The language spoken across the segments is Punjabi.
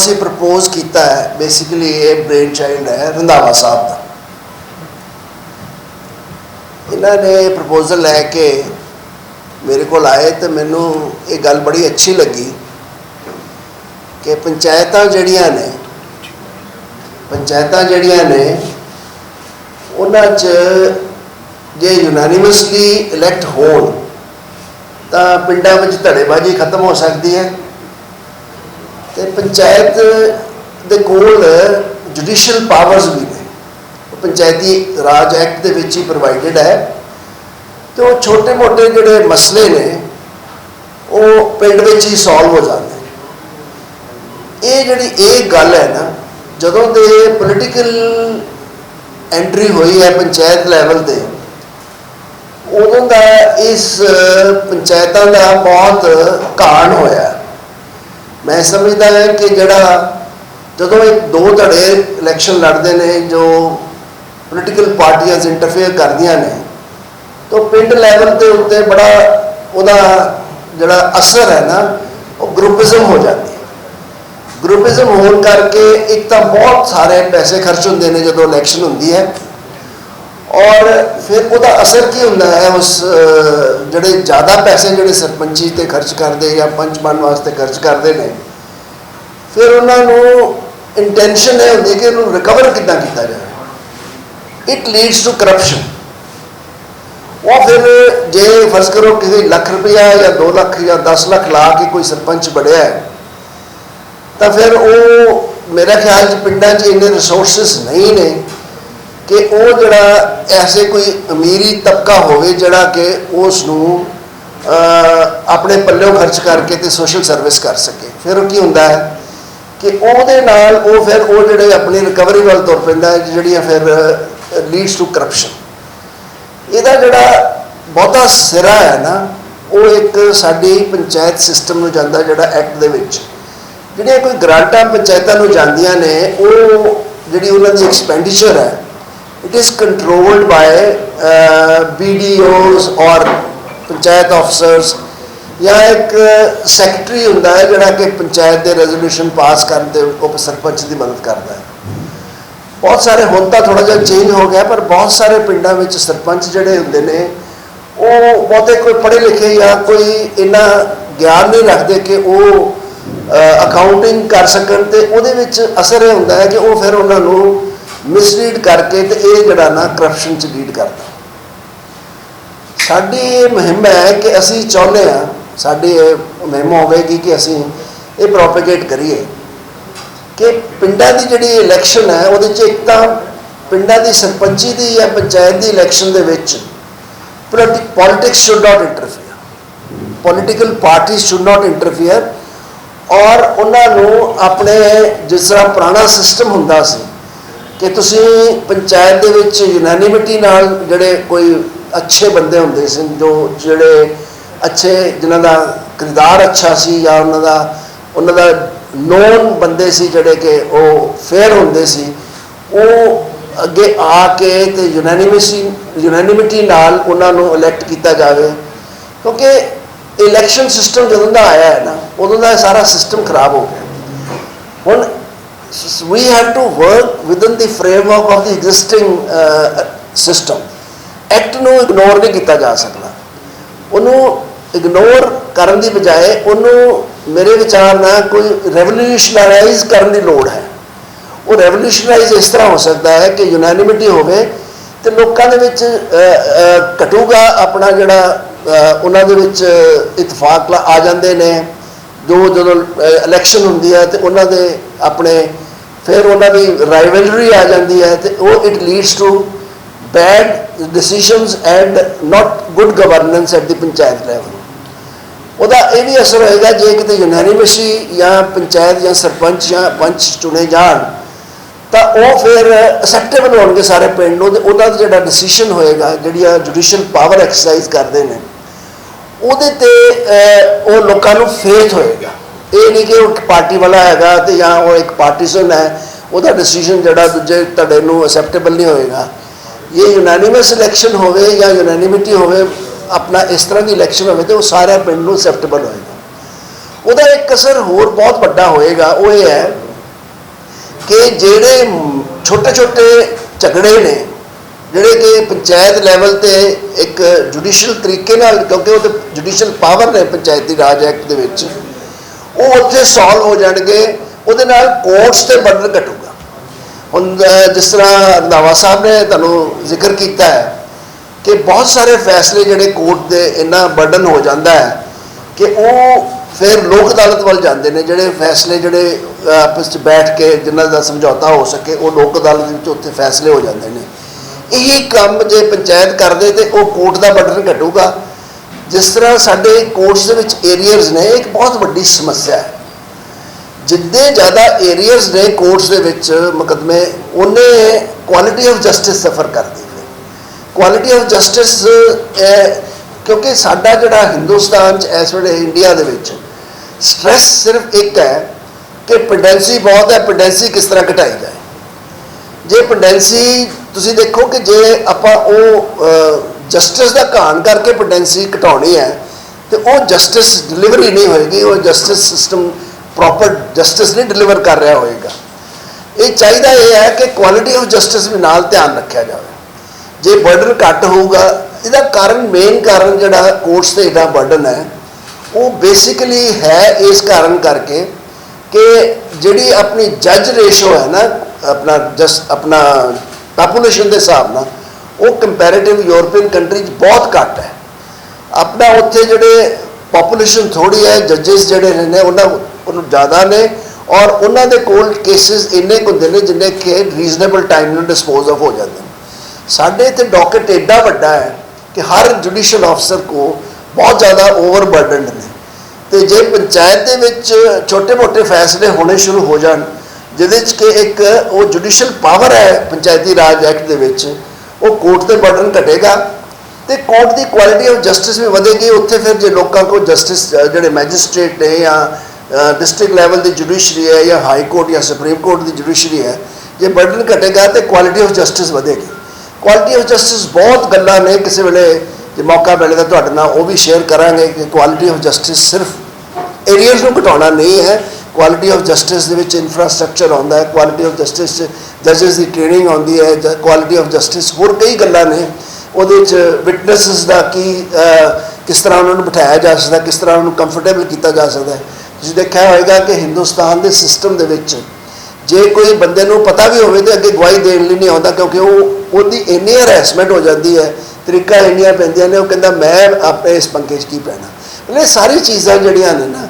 ਅਸੀਂ ਪ੍ਰਪੋਜ਼ ਕੀਤਾ ਹੈ ਬੇਸਿਕਲੀ ਇਹ ਬ੍ਰੇਨ ਚਾਈਲਡ ਹੈ, ਰੰਧਾਵਾ ਸਾਹਿਬ ਦਾ। ਇਹਨਾਂ ਨੇ ਪ੍ਰਪੋਜ਼ਲ ਲੈ ਕੇ ਮੇਰੇ ਕੋਲ ਆਏ ਤੇ ਮੈਨੂੰ ਇਹ ਗੱਲ ਬੜੀ ਅੱਛੀ ਲੱਗੀ ਕਿ ਪੰਚਾਇਤਾਂ ਜਿਹੜੀਆਂ ਨੇ, ਪੰਚਾਇਤਾਂ ਜਿਹੜੀਆਂ ਨੇ, ਉਹਨਾਂ 'ਚ ਜੇ ਯੂਨਾਨੀਮਸਲੀ ਇਲੈਕਟ ਹੋਣ, ਤਾਂ ਪਿੰਡਾਂ ਵਿੱਚ ਧੜੇਬਾਜ਼ੀ ਖਤਮ ਹੋ ਸਕਦੀ ਹੈ। ਤੇ ਪੰਚਾਇਤ ਦੇ ਕੋਲ ਜੁਡੀਸ਼ੀਅਲ ਪਾਵਰਸ ਵੀ ਨੇ। ਉਹ ਪੰਚਾਇਤੀ ਰਾਜ ਐਕਟ ਦੇ ਵਿੱਚ ਹੀ ਪ੍ਰੋਵਾਈਡਡ ਹੈ। ਤੇ ਉਹ ਛੋਟੇ-ਮੋਟੇ ਜਿਹੜੇ ਮਸਲੇ ਨੇ, ਉਹ ਪਿੰਡ ਵਿੱਚ ਹੀ ਸੋਲਵ ਹੋ ਜਾਂਦੇ ਇਹ ਜਿਹੜੀ ਇਹ ਗੱਲ ਹੈ ਨਾ, ਜਦੋਂ ਦੇ ਪੋਲੀਟੀਕਲ ਐਂਟਰੀ ਹੋਈ ਹੈ ਪੰਚਾਇਤ ਲੈਵਲ ਤੇ, ਉਦੋਂ ਦਾ ਇਸ ਪੰਚਾਇਤਾਂ ਦਾ ਬਹੁਤ ਘਾਣ ਹੋਇਆ। ਮੈਂ ਸਮਝਦਾ ਹਾਂ ਕਿ ਜਿਹੜਾ ਜਦੋਂ ਇਹ ਦੋ ਧੜੇ ਇਲੈਕਸ਼ਨ ਲੜਦੇ ਨੇ, ਜੋ ਪੋਲੀਟੀਕਲ ਪਾਰਟੀਆਂ ਇੰਟਰਫੇਅਰ ਕਰਦੀਆਂ ਨੇ, ਤਾਂ ਪਿੰਡ ਲੈਵਲ ਦੇ ਉੱਤੇ ਬੜਾ ਉਹਦਾ ਜਿਹੜਾ ਅਸਰ ਹੈ ਨਾ, ਉਹ ਗਰੁੱਪਿਜ਼ਮ ਹੋ ਜਾਂਦੀ ਹੈ। ਗਰੁੱਪਿਜ਼ਮ ਹੋਣ ਕਰਕੇ ਇੱਕ ਤਾਂ ਬਹੁਤ ਸਾਰੇ ਪੈਸੇ ਖਰਚ ਹੁੰਦੇ ਨੇ ਜਦੋਂ ਇਲੈਕਸ਼ਨ ਹੁੰਦੀ ਹੈ। ਔਰ ਫਿਰ ਉਹਦਾ ਅਸਰ ਕੀ ਹੁੰਦਾ ਹੈ? ਉਸ ਜਿਹੜੇ ਜ਼ਿਆਦਾ ਪੈਸੇ ਜਿਹੜੇ ਸਰਪੰਚੀ ਤੇ ਖਰਚ ਕਰਦੇ ਜਾਂ ਪੰਚ ਬਣ ਵਾਸਤੇ ਖਰਚ ਕਰਦੇ ਨੇ, ਫਿਰ ਉਹਨਾਂ ਨੂੰ ਇੰਟੈਂਸ਼ਨ ਇਹ ਹੁੰਦੀ ਕਿ ਉਹਨੂੰ ਰਿਕਵਰ ਕਿੱਦਾਂ ਕੀਤਾ ਜਾਵੇ? ਇਟ ਲੀਡਸ ਟੂ ਕਰਪਸ਼ਨ ਉਹ ਫਿਰ ਜੇ ਫਰਜ਼ ਕਰੋ ਕਿਸੇ ਲੱਖ ਰੁਪਇਆ ਜਾਂ 2 ਲੱਖ ਜਾਂ 10 ਲੱਖ ਲਾ ਕੇ ਕੋਈ ਸਰਪੰਚ ਬਣਿਆ ਤਾਂ ਫਿਰ ਉਹ, ਮੇਰਾ ਖਿਆਲ ਚ ਪਿੰਡਾਂ 'ਚ ਇੰਨੇ ਰਿਸੋਰਸਸ ਨਹੀਂ ਨੇ ਕਿ ਉਹ ਜਿਹੜਾ ਐਸੇ ਕੋਈ ਅਮੀਰੀ ਤਬਕਾ ਹੋਵੇ ਜਿਹੜਾ ਕਿ ਉਸ ਨੂੰ ਆਪਣੇ ਪੱਲਿਓਂ ਖਰਚ ਕਰਕੇ ਤੇ ਸੋਸ਼ਲ ਸਰਵਿਸ ਕਰ ਸਕੇ। ਫਿਰ ਉਹ ਕੀ ਹੁੰਦਾ ਹੈ ਕਿ ਉਹਦੇ ਨਾਲ ਉਹ ਫਿਰ ਉਹ ਜਿਹੜੇ ਆਪਣੀ ਰਿਕਵਰੀ ਵੱਲ ਤੁਰ ਪੈਂਦਾ ਹੈ, ਜਿਹੜੀਆਂ ਫਿਰ ਲੀਡਸ ਟੂ ਕਰਪਸ਼ਨ ਇਹਦਾ ਜਿਹੜਾ ਬਹੁਤਾ ਸਿਰਾ ਹੈ ਨਾ, ਉਹ ਇੱਕ ਸਾਡੀ ਪੰਚਾਇਤ ਸਿਸਟਮ ਨੂੰ ਜਾਂਦਾ ਜਿਹੜਾ ਐਕਟ ਦੇ ਵਿੱਚ। ਜਿਹੜੀਆਂ ਕੋਈ ਗ੍ਰਾਂਟਾਂ ਪੰਚਾਇਤਾਂ ਨੂੰ ਜਾਂਦੀਆਂ ਨੇ, ਉਹ ਜਿਹੜੀ ਉਹਨਾਂ ਦੀ ਐਕਸਪੈਂਡੀਚਰ ਹੈ it is controlled by BDOs or panchayat officers ਜਾਂ ਇੱਕ ਸੈਕਟਰੀ ਹੁੰਦਾ ਹੈ ਜਿਹੜਾ ਕਿ ਪੰਚਾਇਤ ਦੇ ਰੈਜ਼ੋਲੂਸ਼ਨ ਪਾਸ ਕਰਨ ਤੇ ਉਪ ਸਰਪੰਚ ਦੀ ਮਦਦ ਕਰਦਾ ਹੈ। ਬਹੁਤ ਸਾਰੇ ਹੁਣ ਤਾਂ ਥੋੜਾ ਜਿਹਾ ਚੇਂਜ ਹੋ ਗਿਆ ਪਰ ਬਹੁਤ ਸਾਰੇ ਪਿੰਡਾਂ ਵਿੱਚ ਸਰਪੰਚ ਜਿਹੜੇ ਹੁੰਦੇ ਨੇ, ਉਹ ਬਹੁਤੇ ਕੋਈ ਪੜ੍ਹੇ ਲਿਖੇ ਜਾਂ ਕੋਈ ਇੰਨਾ ਗਿਆਨ ਨਹੀਂ ਰੱਖਦੇ ਕਿ ਉਹ uh, ਅਕਾਊਂਟਿੰਗ ਕਰ ਸਕਣ ਤੇ ਉਹਦੇ ਵਿੱਚ ਅਸਰ ਇਹ ਹੁੰਦਾ ਹੈ ਕਿ ਉਹ ਫਿਰ ਉਹਨਾਂ ਨੂੰ ਮਿਸਲੀਡ ਕਰਕੇ ਤੇ ਇਹ ਜਿਹੜਾ ਨਾ ਕਰਪਸ਼ਨ ਚ ਲੀਡ ਕਰਦਾ। ਸਾਡੀ ਇਹ ਮੁਹਿੰਮ ਹੈ ਕਿ ਅਸੀਂ ਚਾਹੁੰਦੇ ਆ ਸਾਡੀ ਇਹ ਮੁਹਿੰਮ ਹੋਵੇਗੀ ਕਿ ਅਸੀਂ ਇਹ ਪ੍ਰੋਪਗੇਟ ਕਰੀਏ ਕਿ ਪਿੰਡਾਂ ਦੀ ਜਿਹੜੀ ਇਲੈਕਸ਼ਨ ਹੈ, ਉਹਦੇ 'ਚ ਇੱਕ ਤਾਂ ਪਿੰਡਾਂ ਦੀ ਸਰਪੰਚੀ ਦੀ ਜਾਂ ਪੰਚਾਇਤ ਦੀ ਇਲੈਕਸ਼ਨ ਦੇ ਵਿੱਚ politics should not interfere political parties should not interfere ਔਰ ਉਹਨਾਂ ਨੂੰ ਆਪਣੇ ਜਿਸ ਤਰ੍ਹਾਂ ਪੁਰਾਣਾ ਸਿਸਟਮ ਹੁੰਦਾ ਸੀ ਕਿ ਤੁਸੀਂ ਪੰਚਾਇਤ ਦੇ ਵਿੱਚ ਯੂਨੈਨਿਮਿਟੀ ਨਾਲ ਜਿਹੜੇ ਕੋਈ ਅੱਛੇ ਬੰਦੇ ਹੁੰਦੇ ਸੀ, ਜੋ ਜਿਹੜੇ ਅੱਛੇ, ਜਿਨ੍ਹਾਂ ਦਾ ਕਿਰਦਾਰ ਅੱਛਾ ਸੀ ਜਾਂ ਉਹਨਾਂ ਦਾ ਉਹਨਾਂ ਦਾ ਨੋਨ ਬੰਦੇ ਸੀ ਜਿਹੜੇ ਕਿ ਉਹ ਫੇਅਰ ਹੁੰਦੇ ਸੀ, ਉਹ ਅੱਗੇ ਆ ਕੇ ਤੇ ਯੂਨੈਨਿਮਿਟੀ ਯੂਨੈਨਿਮਿਟੀ ਨਾਲ ਉਹਨਾਂ ਨੂੰ ਇਲੈਕਟ ਕੀਤਾ ਜਾਵੇ। ਕਿਉਂਕਿ ਇਲੈਕਸ਼ਨ ਸਿਸਟਮ ਜਦੋਂ ਦਾ ਆਇਆ ਹੈ ਨਾ, ਉਦੋਂ ਦਾ ਇਹ ਸਾਰਾ ਸਿਸਟਮ ਖਰਾਬ ਹੋ ਗਿਆ। ਹੁਣ we have to work within the framework of the existing uh, system. Act ਨੂੰ ਇਗਨੋਰ ਨਹੀਂ ਕੀਤਾ ਜਾ ਸਕਦਾ। ਉਹਨੂੰ ਇਗਨੋਰ ਕਰਨ ਦੀ ਬਜਾਏ ਉਹਨੂੰ ਮੇਰੇ ਵਿਚਾਰ ਨਾਲ ਕੋਈ ਰੈਵੋਲੂਸ਼ਨਰਾਈਜ਼ ਕਰਨ ਦੀ ਲੋੜ ਹੈ। ਉਹ ਰੈਵੋਲੂਸ਼ਨਰਾਈਜ਼ ਇਸ ਤਰ੍ਹਾਂ ਹੋ ਸਕਦਾ ਹੈ ਕਿ ਯੂਨੈਨਿਮਿਟੀ ਹੋਵੇ ਤੇ ਲੋਕਾਂ ਦੇ ਵਿੱਚ ਘਟੂਗਾ। ਆਪਣਾ ਜਿਹੜਾ ਉਹਨਾਂ ਦੇ ਵਿੱਚ ਇਤਫਾਕ ਆ ਜਾਂਦੇ ਨੇ। ਜੋ ਜਦੋਂ ਇਲੈਕਸ਼ਨ ਹੁੰਦੀ ਹੈ ਤੇ ਉਹਨਾਂ ਦੇ ਆਪਣੇ, ਫਿਰ ਉਹਨਾਂ ਦੀ ਰਾਈਵਲਰੀ ਆ ਜਾਂਦੀ ਹੈ ਤੇ ਉਹ it leads to bad decisions and not good governance at the panchayat level ਉਹਦਾ ਇਹ ਵੀ ਅਸਰ ਹੋਏਗਾ ਜੇ ਕਿਤੇ ਯੂਨੈਨਿਮਸੀ ਜਾਂ ਪੰਚਾਇਤ ਜਾਂ ਸਰਪੰਚ ਜਾਂ ਪੰਚ ਚੁਣੇ ਜਾਣ, ਤਾਂ ਉਹ ਫਿਰ ਅਸੈਪਟੇਬਲ ਹੋਣਗੇ ਸਾਰੇ ਪਿੰਡ ਨੂੰ ਤੇ ਉਹਦਾ ਜਿਹੜਾ ਡਿਸੀਜਨ ਹੋਏਗਾ ਜਿਹੜੀ ਆ ਜੁਡੀਸ਼ੀਅਲ ਪਾਵਰ ਐਕਸਰਸਾਈਜ਼ ਕਰਦੇ ਨੇ ਉਹਦੇ ਤੇ ਉਹ ਲੋਕਾਂ ਨੂੰ ਫੇਥ ਹੋਏਗਾ। ਇਹ ਨਹੀਂ ਕਿ ਉਹ ਇੱਕ ਪਾਰਟੀ ਵਾਲਾ ਹੈਗਾ ਤੇ ਜਾਂ ਉਹ ਇੱਕ ਪਾਰਟੀਸ਼ਨ ਹੈ, ਉਹਦਾ ਡਿਸੀਜਨ ਜਿਹੜਾ ਦੂਜੇ ਧੜੇ ਨੂੰ ਅਸੈਪਟੇਬਲ ਨਹੀਂ ਹੋਏਗਾ। ਇਹ ਯੂਨੈਨਿਮਸ ਇਲੈਕਸ਼ਨ ਹੋਵੇ ਜਾਂ ਯੂਨੈਨਿਮਿਟੀ ਹੋਵੇ, ਆਪਣਾ ਇਸ ਤਰ੍ਹਾਂ ਦੀ ਇਲੈਕਸ਼ਨ ਹੋਵੇ ਤੇ ਉਹ ਸਾਰਾ ਪਿੰਡ ਨੂੰ ਅਸੈਪਟੇਬਲ ਹੋਏਗਾ। ਉਹਦਾ ਇੱਕ ਅਸਰ ਹੋਰ ਬਹੁਤ ਵੱਡਾ ਹੋਏਗਾ, ਉਹ ਇਹ ਹੈ ਕਿ ਜਿਹੜੇ ਛੋਟੇ ਛੋਟੇ ਝਗੜੇ ਨੇ ਜਿਹੜੇ ਕਿ ਪੰਚਾਇਤ ਲੈਵਲ ਤੇ ਇੱਕ ਜੁਡੀਸ਼ੀਅਲ ਤਰੀਕੇ ਨਾਲ, ਕਿਉਂਕਿ ਉਹ ਤੇ ਜੁਡੀਸ਼ੀਅਲ ਪਾਵਰ ਨੇ ਪੰਚਾਇਤੀ ਰਾਜ ਐਕਟ ਦੇ ਵਿੱਚ, ਉਹ ਉੱਥੇ ਸੋਲਵ ਹੋ ਜਾਣਗੇ, ਉਹਦੇ ਨਾਲ ਕੋਰਟਸ ਤੇ ਬਰਡਨ ਘਟੂਗਾ। ਹੁਣ ਜਿਸ ਤਰ੍ਹਾਂ ਰੰਧਾਵਾ ਸਾਹਿਬ ਨੇ ਤੁਹਾਨੂੰ ਜ਼ਿਕਰ ਕੀਤਾ ਹੈ ਕਿ ਬਹੁਤ ਸਾਰੇ ਫੈਸਲੇ ਜਿਹੜੇ ਕੋਰਟ ਦੇ ਇੰਨਾ ਬਰਡਨ ਹੋ ਜਾਂਦਾ ਹੈ ਕਿ ਉਹ ਫਿਰ ਲੋਕ ਅਦਾਲਤ ਵੱਲ ਜਾਂਦੇ ਨੇ, ਜਿਹੜੇ ਫੈਸਲੇ ਜਿਹੜੇ ਆਪਸ ਵਿੱਚ ਬੈਠ ਕੇ ਜਿਨ੍ਹਾਂ ਦਾ ਸਮਝੌਤਾ ਹੋ ਸਕੇ, ਉਹ ਲੋਕ ਅਦਾਲਤ ਵਿੱਚ ਉੱਥੇ ਫੈਸਲੇ ਹੋ ਜਾਂਦੇ ਨੇ। ਇਹੀ ਕੰਮ ਜੇ ਪੰਚਾਇਤ ਕਰਦੇ ਤੇ ਉਹ ਕੋਰਟ ਦਾ ਬਰਡਨ ਘਟੂਗਾ। ਜਿਸ ਤਰ੍ਹਾਂ ਸਾਡੇ ਕੋਰਟਸ ਦੇ ਵਿੱਚ ਏਰੀਅਰਸ ਨੇ, ਇੱਕ ਬਹੁਤ ਵੱਡੀ ਸਮੱਸਿਆ ਹੈ। ਜਿੰਨੇ ਜ਼ਿਆਦਾ ਏਰੀਅਰਸ ਨੇ ਕੋਰਟਸ ਦੇ ਵਿੱਚ ਮੁਕੱਦਮੇ, ਉਹਨੇ ਕੁਆਲਿਟੀ ਆਫ ਜਸਟਿਸ ਸਫਰ ਕਰਦੀ ਹੈ ਕੁਆਲਿਟੀ ਆਫ ਜਸਟਿਸ ਕਿਉਂਕਿ ਸਾਡਾ ਜਿਹੜਾ ਹਿੰਦੁਸਤਾਨ ਚ ਇਸ ਵੇਲੇ ਇੰਡੀਆ ਦੇ ਵਿੱਚ ਸਟ੍ਰੈਸ ਸਿਰਫ ਇੱਕ ਹੈ ਕਿ ਪੈਂਡੈਂਸੀ ਬਹੁਤ ਹੈ ਪੈਂਡੈਂਸੀ ਕਿਸ ਤਰ੍ਹਾਂ ਘਟਾਈ ਜਾਏ। ਜੇ ਪੈਂਡੈਂਸੀ ਤੁਸੀਂ ਦੇਖੋ ਕਿ ਜੇ ਆਪਾਂ ਉਹ ਜਸਟਿਸ ਦਾ ਘਾਣ ਕਰਕੇ ਪੈਂਡੈਂਸੀ ਘਟਾਉਣੀ ਹੈ, ਤੇ ਉਹ ਜਸਟਿਸ ਡਿਲੀਵਰੀ ਨਹੀਂ ਹੋਏਗੀ, ਉਹ ਜਸਟਿਸ ਸਿਸਟਮ ਪ੍ਰੋਪਰ ਜਸਟਿਸ ਨਹੀਂ ਡਿਲੀਵਰ ਕਰ ਰਿਹਾ ਹੋਏਗਾ। ਇਹ ਚਾਹੀਦਾ ਇਹ ਹੈ ਕਿ ਕੁਆਲਿਟੀ ਆਫ ਜਸਟਿਸ ਵੀ ਨਾਲ ਧਿਆਨ ਰੱਖਿਆ ਜਾਵੇ। ਜੇ ਬਰਡਨ ਘੱਟ ਹੋਊਗਾ, ਇਹਦਾ ਕਾਰਨ ਮੇਨ ਕਾਰਨ ਜਿਹੜਾ ਕੋਰਟਸ ਤੇ ਇਹਦਾ ਬਰਡਨ ਹੈ, ਉਹ ਬੇਸਿਕਲੀ ਹੈ ਇਸ ਕਾਰਨ ਕਰਕੇ ਕਿ ਜਿਹੜੀ ਆਪਣੀ ਜੱਜ ਰੇਸ਼ੋ ਹੈ ਨਾ ਆਪਣਾ ਜਸ ਆਪਣਾ ਪਾਪੂਲੇਸ਼ਨ ਦੇ ਹਿਸਾਬ ਨਾਲ, ਉਹ ਕੰਪੈਰੀਟਿਵ ਯੂਰਪੀਅਨ ਕੰਟਰੀ 'ਚ ਬਹੁਤ ਘੱਟ ਹੈ। ਆਪਣਾ ਉੱਥੇ ਜਿਹੜੇ ਪਾਪੂਲੇਸ਼ਨ ਥੋੜੀ ਹੈ ਜੱਜਸ ਜਿਹੜੇ ਨੇ ਉਹਨਾਂ ਉਹਨੂੰ ਜ਼ਿਆਦਾ ਨੇ ਔਰ ਉਹਨਾਂ ਦੇ ਕੋਲ ਕੇਸਿਸ ਇੰਨੇ ਕੁ ਹੁੰਦੇ ਨੇ ਜਿੰਨੇ ਕਿ ਰੀਜ਼ਨੇਬਲ ਟਾਈਮ ਨਾਲ ਡਿਸਪੋਜ਼ ਆਫ ਹੋ ਜਾਂਦੇ ਨੇ। ਸਾਡੇ ਇੱਥੇ ਡਾਕਟ ਐਡਾ ਵੱਡਾ ਹੈ ਕਿ ਹਰ ਜੁਡੀਸ਼ੀਅਲ ਅਫਸਰ ਕੋ ਬਹੁਤ ਜ਼ਿਆਦਾ ਓਵਰਬਰਡਨਡ ਨੇ। ਤੇ ਜੇ ਪੰਚਾਇਤ ਦੇ ਵਿੱਚ ਛੋਟੇ-ਮੋਟੇ ਫੈਸਲੇ ਹੋਣੇ ਸ਼ੁਰੂ ਹੋ ਜਾਣ ਜਿਹਦੇ ਵਿੱਚ ਕਿ ਇੱਕ ਉਹ ਜੁਡੀਸ਼ੀਅਲ ਪਾਵਰ ਹੈ ਪੰਚਾਇਤੀ ਰਾਜ ਐਕਟ ਦੇ ਵਿੱਚ, ਉਹ ਕੋਰਟ ਤੇ ਬਰਡਨ ਘਟੇਗਾ ਤੇ ਕੋਰਟ ਦੀ ਕੁਆਲਿਟੀ ਆਫ ਜਸਟਿਸ ਵੀ ਵਧੇਗੀ। ਉੱਥੇ ਫਿਰ ਜੇ ਲੋਕਾਂ ਕੋ ਜਸਟਿਸ ਜਿਹੜੇ ਮੈਜਿਸਟ੍ਰੇਟ ਨੇ ਜਾਂ ਡਿਸਟ੍ਰਿਕਟ ਲੈਵਲ ਦੀ ਜੁਡੀਸ਼ਰੀ ਹੈ ਜਾਂ ਹਾਈ ਕੋਰਟ ਜਾਂ ਸੁਪਰੀਮ ਕੋਰਟ ਦੀ ਜੁਡੀਸ਼ਰੀ ਹੈ, ਜੇ ਬਰਡਨ ਘਟੇਗਾ ਤੇ ਕੁਆਲਿਟੀ ਆਫ ਜਸਟਿਸ ਵਧੇਗੀ। ਕੁਆਲਿਟੀ ਆਫ ਜਸਟਿਸ ਬਹੁਤ ਗੱਲਾਂ ਨੇ। ਕਿਸੇ ਵੇਲੇ ਜੇ ਮੌਕਾ ਮਿਲੇਗਾ ਤੁਹਾਡੇ ਨਾਲ ਉਹ ਵੀ ਸ਼ੇਅਰ ਕਰਾਂਗੇ ਕਿ ਕੁਆਲਿਟੀ ਆਫ ਜਸਟਿਸ ਸਿਰਫ ਏਰੀਅਸ ਨੂੰ ਘਟਾਉਣਾ ਨਹੀਂ ਹੈ। ਕੁਆਲਿਟੀ ਆਫ ਜਸਟਿਸ ਦੇ ਵਿੱਚ ਇਨਫਰਾਸਟ੍ਰਕਚਰ ਆਉਂਦਾ ਹੈ ਕੁਆਲਿਟੀ ਆਫ ਜਸਟਿਸ 'ਚ ਜੱਜਸ ਦੀ ਟ੍ਰੇਨਿੰਗ ਆਉਂਦੀ ਹੈ ਕੁਆਲਿਟੀ ਆਫ ਜਸਟਿਸ ਹੋਰ ਕਈ ਗੱਲਾਂ ਨੇ, ਉਹਦੇ ਵਿੱਚ ਵਿਟਨੈਸਸ ਦਾ ਕੀ ਕਿਸ ਤਰ੍ਹਾਂ ਉਹਨਾਂ ਨੂੰ ਬਿਠਾਇਆ ਜਾ ਸਕਦਾ, ਕਿਸ ਤਰ੍ਹਾਂ ਉਹਨਾਂ ਨੂੰ ਕੰਫਰਟੇਬਲ ਕੀਤਾ ਜਾ ਸਕਦਾ ਤੁਸੀਂ ਦੇਖਿਆ ਹੋਵੇਗਾ ਕਿ ਹਿੰਦੁਸਤਾਨ ਦੇ ਸਿਸਟਮ ਦੇ ਵਿੱਚ ਜੇ ਕੋਈ ਬੰਦੇ ਨੂੰ ਪਤਾ ਵੀ ਹੋਵੇ ਤੇ ਅੱਗੇ ਗਵਾਹੀ ਦੇਣ ਲਈ ਨਹੀਂ ਆਉਂਦਾ ਕਿਉਂਕਿ ਉਹ, ਉਹਦੀ ਇੰਨੀ ਹਰੈਸਮੈਂਟ ਹੋ ਜਾਂਦੀ ਹੈ, ਤਰੀਕਾ ਇੰਨੀਆਂ ਪੈਂਦੀਆਂ ਨੇ, ਉਹ ਕਹਿੰਦਾ ਮੈਂ ਆਪਣੇ ਇਸ ਪੰਗੇ 'ਚ ਕੀ ਪੈਣਾ। ਮਤਲਬ ਇਹ ਸਾਰੀ ਚੀਜ਼ਾਂ ਜਿਹੜੀਆਂ ਨੇ ਨਾ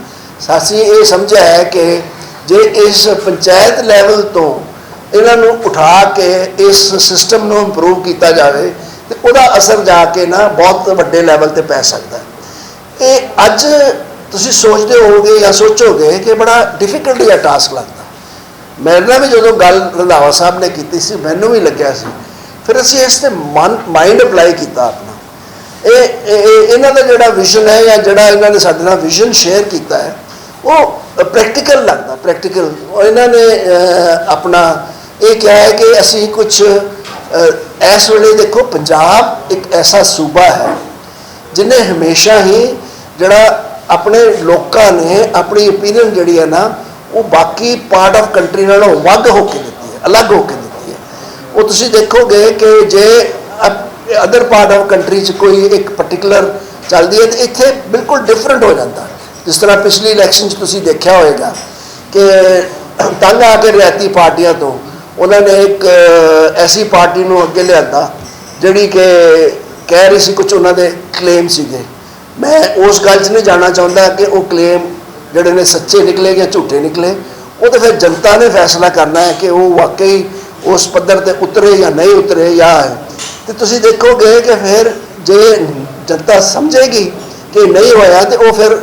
ਅਸੀਂ ਇਹ ਸਮਝਿਆ ਹੈ ਕਿ ਜੇ ਇਸ ਪੰਚਾਇਤ ਲੈਵਲ ਤੋਂ ਇਹਨਾਂ ਨੂੰ ਉਠਾ ਕੇ ਇਸ ਸਿਸਟਮ ਨੂੰ ਇੰਪਰੂਵ ਕੀਤਾ ਜਾਵੇ, ਤੇ ਉਹਦਾ ਅਸਰ ਜਾ ਕੇ ਨਾ ਬਹੁਤ ਵੱਡੇ ਲੈਵਲ ਤੇ ਪੈ ਸਕਦਾ ਇਹ ਅੱਜ ਤੁਸੀਂ ਸੋਚਦੇ ਹੋਗੇ ਜਾਂ ਸੋਚੋਗੇ ਕਿ ਬੜਾ ਡਿਫਿਕਲਟ ਜਿਹਾ ਟਾਸਕ ਲੱਗਦਾ। ਮੇਰੇ ਨਾਲ ਵੀ ਜਦੋਂ ਗੱਲ ਰੰਧਾਵਾ ਸਾਹਿਬ ਨੇ ਕੀਤੀ ਸੀ, ਮੈਨੂੰ ਵੀ ਲੱਗਿਆ ਸੀ। ਫਿਰ ਅਸੀਂ ਇਸ ਤੇ ਮਾਈਂਡ ਅਪਲਾਈ ਕੀਤਾ ਆਪਣਾ। ਇਹ- ਇਹਨਾਂ ਦਾ ਜਿਹੜਾ ਵਿਜ਼ਨ ਹੈ ਜਾਂ ਜਿਹੜਾ ਇਹਨਾਂ ਨੇ ਸਾਡੇ ਨਾਲ ਵਿਜ਼ਨ ਸ਼ੇਅਰ ਕੀਤਾ ਹੈ ਉਹ ਪ੍ਰੈਕਟੀਕਲ ਲੱਗਦਾ ਪ੍ਰੈਕਟੀਕਲ ਇਹਨਾਂ ਨੇ ਆਪਣਾ ਇਹ ਕਿਹਾ ਹੈ ਕਿ ਅਸੀਂ ਕੁਝ ਇਸ ਵੇਲੇ ਦੇਖੋ ਪੰਜਾਬ ਇੱਕ ਐਸਾ ਸੂਬਾ ਹੈ, ਜਿਨੇ ਹਮੇਸ਼ਾ ਹੀ ਜਿਹੜਾ ਆਪਣੇ ਲੋਕਾਂ ਨੇ ਆਪਣੀ ਓਪੀਨੀਅਨ ਜਿਹੜੀ ਹੈ ਨਾ, ਉਹ ਬਾਕੀ ਪਾਰਟ ਆਫ ਕੰਟਰੀ ਨਾਲੋਂ ਵੱਧ ਹੋ ਕੇ ਦਿੱਤੀ ਹੈ, ਅਲੱਗ ਹੋ ਕੇ ਦਿੱਤੀ ਹੈ। ਉਹ ਤੁਸੀਂ ਦੇਖੋਗੇ ਕਿ ਜੇ ਅਦਰ ਪਾਰਟ ਆਫ ਕੰਟਰੀ 'ਚ ਕੋਈ ਇੱਕ ਪਾਰਟਿਕੂਲਰ ਚੱਲਦੀ ਹੈ, ਤੇ ਇੱਥੇ ਬਿਲਕੁਲ ਡਿਫਰੈਂਟ ਹੋ ਜਾਂਦਾ। ਜਿਸ ਤਰ੍ਹਾਂ ਪਿਛਲੀ ਇਲੈਕਸ਼ਨ 'ਚ ਤੁਸੀਂ ਦੇਖਿਆ ਹੋਵੇਗਾ ਕਿ ਤੰਗ ਆ ਕੇ ਰਿਆਤੀ ਪਾਰਟੀਆਂ ਤੋਂ ਉਹਨਾਂ ਨੇ ਇੱਕ ਐਸੀ ਪਾਰਟੀ ਨੂੰ ਅੱਗੇ ਲਿਆਂਦਾ ਜਿਹੜੀ ਕਿ ਕਹਿ ਰਹੀ ਸੀ ਕੁਝ ਉਹਨਾਂ ਦੇ ਕਲੇਮ ਸੀਗੇ। ਮੈਂ ਉਸ ਗੱਲ 'ਚ ਨਹੀਂ ਜਾਣਾ ਚਾਹੁੰਦਾ ਕਿ ਉਹ ਕਲੇਮ ਜਿਹੜੇ ਨੇ ਸੱਚੇ ਨਿਕਲੇ ਜਾਂ ਝੂਠੇ ਨਿਕਲੇ, ਉਹ ਤਾਂ ਫਿਰ ਜਨਤਾ ਨੇ ਫੈਸਲਾ ਕਰਨਾ ਹੈ ਕਿ ਉਹ ਵਾਕਈ ਉਸ ਪੱਧਰ ਤੇ ਉਤਰੇ ਜਾਂ ਨਹੀਂ ਉਤਰੇ ਜਾਂ ਹੈ। ਤੇ ਤੁਸੀਂ ਦੇਖੋਗੇ ਕਿ ਫਿਰ ਜੇ ਜਨਤਾ ਸਮਝੇਗੀ ਕਿ ਨਹੀਂ ਹੋਇਆ ਤੇ ਉਹ ਫਿਰ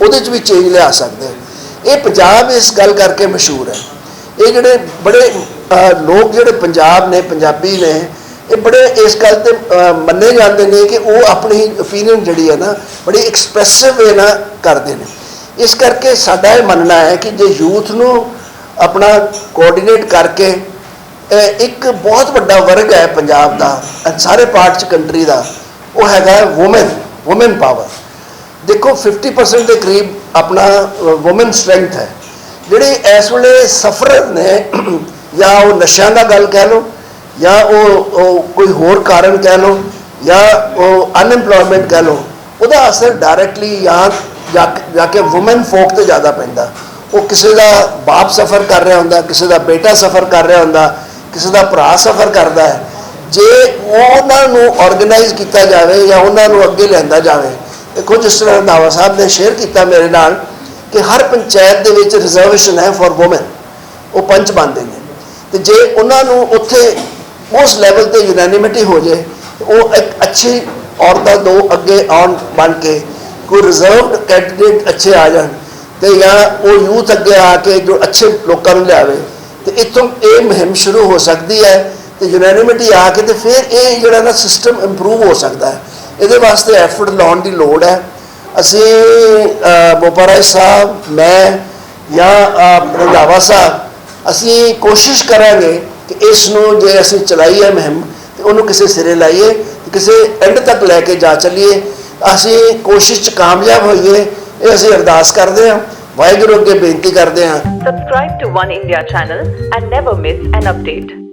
ਉਹਦੇ 'ਚ ਵੀ ਚੇਂਜ ਲਿਆ ਸਕਦੇ ਇਹ ਪੰਜਾਬ ਇਸ ਗੱਲ ਕਰਕੇ ਮਸ਼ਹੂਰ ਹੈ। ਇਹ ਜਿਹੜੇ ਬੜੇ ਲੋਕ ਜਿਹੜੇ ਪੰਜਾਬ ਨੇ, ਪੰਜਾਬੀ ਨੇ, ਇਹ ਬੜੇ ਇਸ ਗੱਲ ਤੇ ਮੰਨੇ ਜਾਂਦੇ ਨੇ ਕਿ ਉਹ ਆਪਣੀ ਓਪੀਨੀਅਨ ਜਿਹੜੀ ਹੈ ਨਾ, ਬੜੀ ਐਕਸਪ੍ਰੈਸਿਵ ਵੇ ਨਾਲ ਕਰਦੇ ਨੇ। ਇਸ ਕਰਕੇ ਸਾਡਾ ਇਹ ਮੰਨਣਾ ਹੈ ਕਿ ਜੇ ਯੂਥ ਨੂੰ ਆਪਣਾ ਕੋਆਰਡੀਨੇਟ ਕਰਕੇ ਇੱਕ ਬਹੁਤ ਵੱਡਾ ਵਰਗ ਹੈ ਪੰਜਾਬ ਦਾ ਸਾਰੇ ਪਾਰਟ ਚ ਕੰਟਰੀ ਦਾ, ਉਹ ਹੈਗਾ ਔਮਨ ਔਮਨ ਪਾਵਰ ਦੇਖੋ 50% ਦੇ ਕਰੀਬ ਆਪਣਾ ਔਮਨ ਸਟਰੈਂਥ ਹੈ। ਜਿਹੜੇ ਇਸ ਵੇਲੇ ਸਫਰ ਨੇ, ਜਾਂ ਉਹ ਨਸ਼ਿਆਂ ਦਾ ਗੱਲ ਕਹਿ ਲਓ, ਜਾਂ ਉਹ ਕੋਈ ਹੋਰ ਕਾਰਨ ਕਹਿ ਲਓ, ਜਾਂ ਉਹ ਅਨਐਮਪਲੋਇਮੈਂਟ ਕਹਿ ਲਓ, ਉਹਦਾ ਅਸਰ ਡਾਇਰੈਕਟਲੀ ਜਾਂ ਜਾ ਕੇ- ਜਾ ਕੇ ਔਮਨ ਫੋਕ ਤੇ ਜ਼ਿਆਦਾ ਪੈਂਦਾ। ਉਹ ਕਿਸੇ ਦਾ ਬਾਪ ਸਫਰ ਕਰ ਰਿਹਾ ਹੁੰਦਾ, ਕਿਸੇ ਦਾ ਬੇਟਾ ਸਫਰ ਕਰ ਰਿਹਾ ਹੁੰਦਾ, ਕਿਸੇ ਦਾ ਭਰਾ ਸਫਰ ਕਰਦਾ ਹੈ। ਜੇ ਉਹਨਾਂ ਨੂੰ ਆਰਗੇਨਾਈਜ਼ ਕੀਤਾ ਜਾਵੇ ਜਾਂ ਉਹਨਾਂ ਨੂੰ ਅੱਗੇ ਲਿਆਂਦਾ ਜਾਵੇ, ਦੇਖੋ ਜਿਸ ਤਰ੍ਹਾਂ ਰੰਧਾਵਾ ਸਾਹਿਬ ਨੇ ਸ਼ੇਅਰ ਕੀਤਾ ਮੇਰੇ ਨਾਲ ਕਿ ਹਰ ਪੰਚਾਇਤ ਦੇ ਵਿੱਚ ਰਿਜ਼ਰਵੇਸ਼ਨ ਹੈ ਫॉर ਔਮਨ ਉਹ ਪੰਚ ਬਣਦੇ ਨੇ। ਤੇ ਜੇ ਉਹਨਾਂ ਨੂੰ ਉੱਥੇ ਉਸ ਲੈਵਲ ਤੇ ਯੂਨੈਨਿਮਿਟੀ ਹੋ ਜੇ ਉਹ ਇੱਕ ਅੱਛੀ ਔਰਤਾਂ ਤੋਂ ਅੱਗੇ ਆਉਣ ਬਣ ਕੇ ਕੋਈ ਰਿਜ਼ਰਵਡ ਕੈਂਡੀਡੇਟ ਅੱਛੇ ਆ ਜਾਣ ਤੇ ਜਾਂ ਉਹ ਯੂਥ ਅੱਗੇ ਆ ਕੇ ਜੋ ਅੱਛੇ ਲੋਕਾਂ ਨੂੰ ਲਿਆਵੇ, ਤੇ ਇੱਥੋਂ ਇਹ ਮੁਹਿੰਮ ਸ਼ੁਰੂ ਹੋ ਸਕਦੀ ਹੈ ਤੇ ਯੂਨੈਨਿਮਿਟੀ ਆ ਕੇ ਤੇ ਫਿਰ ਇਹ ਜਿਹੜਾ ਨਾ ਸਿਸਟਮ ਇੰਪਰੂਵ ਹੋ ਸਕਦਾ ਹੈ। ਇਹਦੇ ਵਾਸਤੇ ਐਫਰਟ ਲਾਉਣ ਦੀ ਲੋੜ ਹੈ। ਅਸੀਂ ਬੋਪਾਰਾਏ ਸਾਹਿਬ, ਮੈਂ ਜਾਂ ਰੰਧਾਵਾ ਸਾਹਿਬ, ਅਸੀਂ ਕੋਸ਼ਿਸ਼ ਕਰਾਂਗੇ ਕਿ ਇਸ ਨੂੰ ਜੇ ਅਸੀਂ ਚਲਾਈ ਹੈ ਮੁਹਿੰਮ, ਤੇ ਉਹਨੂੰ ਕਿਸੇ ਸਿਰੇ ਲਾਈਏ ਕਿਸੇ ਐਂਡ ਤੱਕ ਲੈ ਕੇ ਜਾ ਚੱਲੀਏ। ਅਸੀਂ ਕੋਸ਼ਿਸ਼ 'ਚ ਕਾਮਯਾਬ ਹੋਈਏ, ਇਹ ਅਸੀਂ ਅਰਦਾਸ ਕਰਦੇ ਹਾਂ। ਵਾਹਿਗੁਰੂ ਅੱਗੇ ਬੇਨਤੀ ਕਰਦੇ ਹਾਂ। Subscribe to One India channel and never miss an update.